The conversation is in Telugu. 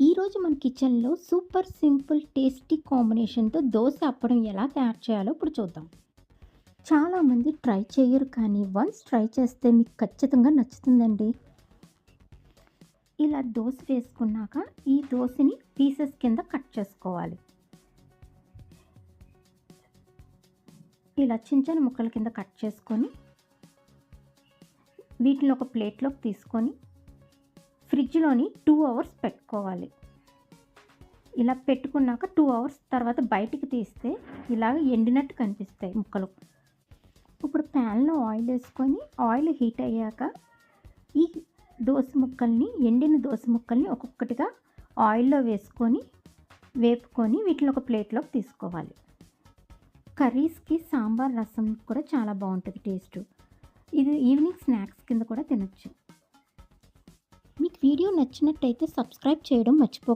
ఈరోజు మన కిచెన్లో సూపర్ సింపుల్ టేస్టీ కాంబినేషన్తో దోశ అప్పడం ఎలా తయారు చేయాలో ఇప్పుడు చూద్దాం. చాలామంది ట్రై చేయరు కానీ వన్స్ ట్రై చేస్తే మీకు ఖచ్చితంగా నచ్చుతుందండి. ఇలా దోశ వేసుకున్నాక ఈ దోశని పీసెస్ కింద కట్ చేసుకోవాలి. ఇలా చిన్న చిన్న ముక్కల కింద కట్ చేసుకొని వీటిని ఒక ప్లేట్లోకి తీసుకొని ఫ్రిడ్జ్లోని టూ అవర్స్ పెట్టుకోవాలి. ఇలా పెట్టుకున్నాక టూ అవర్స్ తర్వాత బయటికి తీస్తే ఇలాగ ఎండినట్టు కనిపిస్తాయి ముక్కలు. ఇప్పుడు ప్యాన్లో ఆయిల్ వేసుకొని ఆయిల్ హీట్ అయ్యాక ఈ దోశ ముక్కల్ని ఎండిన దోస ముక్కల్ని ఒక్కొక్కటిగా ఆయిల్లో వేసుకొని వేపుకొని వీటిని ఒక ప్లేట్లోకి తీసుకోవాలి. కర్రీస్కి సాంబార్ రసం కూడా చాలా బాగుంటుంది టేస్ట్. ఇది ఈవినింగ్ స్నాక్స్ కింద కూడా తినొచ్చు. వీడియో నచ్చినట్టయితే సబ్స్క్రైబ్ చేయడం మర్చిపో